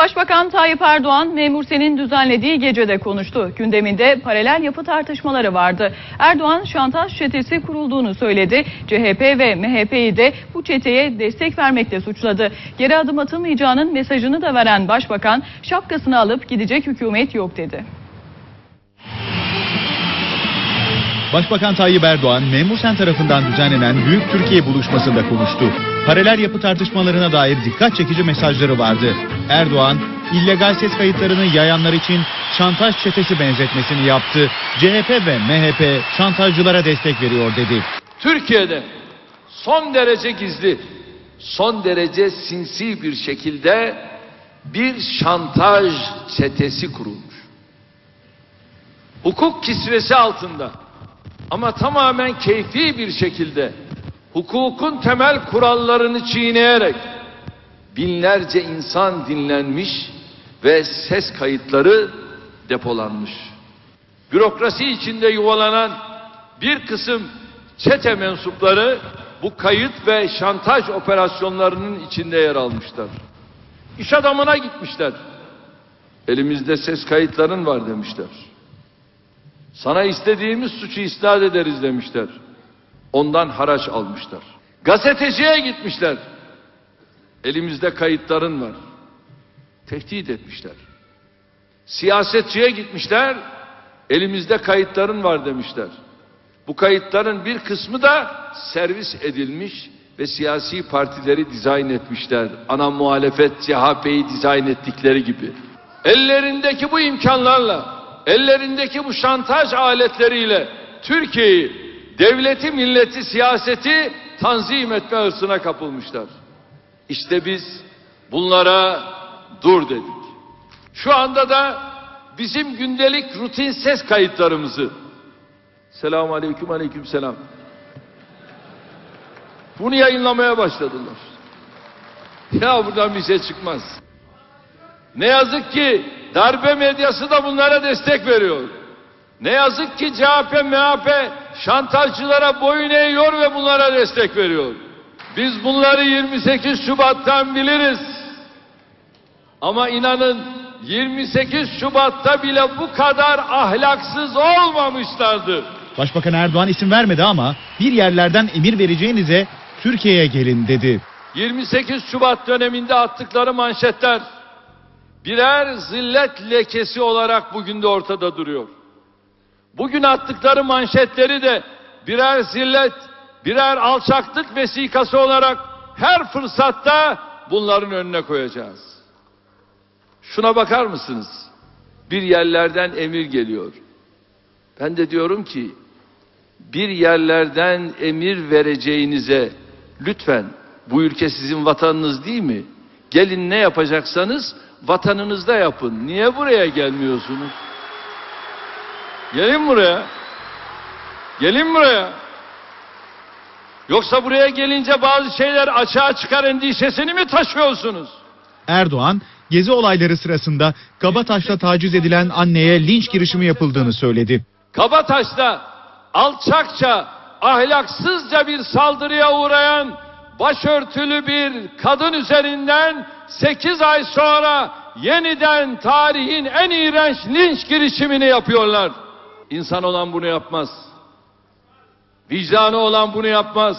Başbakan Tayyip Erdoğan Memur Sen'in düzenlediği gecede konuştu. Gündeminde paralel yapı tartışmaları vardı. Erdoğan şantaj çetesi kurulduğunu söyledi. CHP ve MHP'yi de bu çeteye destek vermekle suçladı. Geri adım atılmayacağının mesajını da veren Başbakan şapkasını alıp gidecek hükümet yok dedi. Başbakan Tayyip Erdoğan, Memur Sen tarafından düzenlenen Büyük Türkiye buluşmasında konuştu. Paralel yapı tartışmalarına dair dikkat çekici mesajları vardı. Erdoğan, illegal ses kayıtlarını yayanlar için şantaj çetesi benzetmesini yaptı. CHP ve MHP şantajcılara destek veriyor dedi. Türkiye'de son derece gizli, son derece sinsi bir şekilde bir şantaj çetesi kurulmuş. Hukuk kisvesi altında ama tamamen keyfi bir şekilde hukukun temel kurallarını çiğneyerek binlerce insan dinlenmiş ve ses kayıtları depolanmış. Bürokrasi içinde yuvalanan bir kısım çete mensupları bu kayıt ve şantaj operasyonlarının içinde yer almışlar. İş adamına gitmişler. Elimizde ses kayıtların var demişler. Sana istediğimiz suçu isnat ederiz demişler. Ondan haraç almışlar. Gazeteciye gitmişler. Elimizde kayıtların var. Tehdit etmişler. Siyasetçiye gitmişler. Elimizde kayıtların var demişler. Bu kayıtların bir kısmı da servis edilmiş ve siyasi partileri dizayn etmişler. Ana muhalefet CHP'yi dizayn ettikleri gibi. Ellerindeki bu imkanlarla, ellerindeki bu şantaj aletleriyle Türkiye'yi, devleti, milleti, siyaseti tanzim etme hırsına kapılmışlar. İşte biz bunlara dur dedik. Şu anda da bizim gündelik rutin ses kayıtlarımızı Selamun aleyküm aleyküm selam. Bunu yayınlamaya başladılar. Ya buradan bir şey çıkmaz. Ne yazık ki darbe medyası da bunlara destek veriyor. Ne yazık ki CHP, MHP şantajcılara boyun eğiyor ve bunlara destek veriyor. Biz bunları 28 Şubat'tan biliriz. Ama inanın 28 Şubat'ta bile bu kadar ahlaksız olmamışlardı. Başbakan Erdoğan isim vermedi ama bir yerlerden emir vereceğinize Türkiye'ye gelin dedi. 28 Şubat döneminde attıkları manşetler birer zillet lekesi olarak bugün de ortada duruyor. Bugün attıkları manşetleri de birer zillet, birer alçaklık vesikası olarak her fırsatta bunların önüne koyacağız. Şuna bakar mısınız? Bir yerlerden emir geliyor. Ben de diyorum ki bir yerlerden emir vereceğinize lütfen bu ülke sizin vatanınız değil mi? Gelin ne yapacaksanız vatanınızda yapın. Niye buraya gelmiyorsunuz? Gelin buraya. Gelin buraya. Yoksa buraya gelince bazı şeyler açığa çıkar endişesini mi taşıyorsunuz? Erdoğan, gezi olayları sırasında Kabataş'ta taciz edilen anneye linç girişimi yapıldığını söyledi. Kabataş'ta alçakça, ahlaksızca bir saldırıya uğrayan başörtülü bir kadın üzerinden 8 ay sonra yeniden tarihin en iğrenç linç girişimini yapıyorlar. İnsan olan bunu yapmaz. Vicdanı olan bunu yapmaz.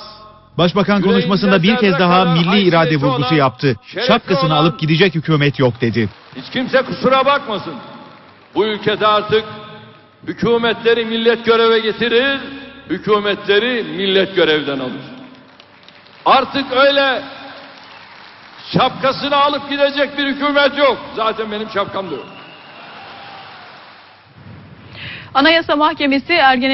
Başbakan konuşmasında bir kez daha milli irade vurgusu yaptı. Şapkasını alıp gidecek hükümet yok dedi. Hiç kimse kusura bakmasın. Bu ülkede artık hükümetleri millet göreve getirir, hükümetleri millet görevden alır. Artık öyle şapkasını alıp gidecek bir hükümet yok. Zaten benim şapkam da yok. Anayasa Mahkemesi Ergenekon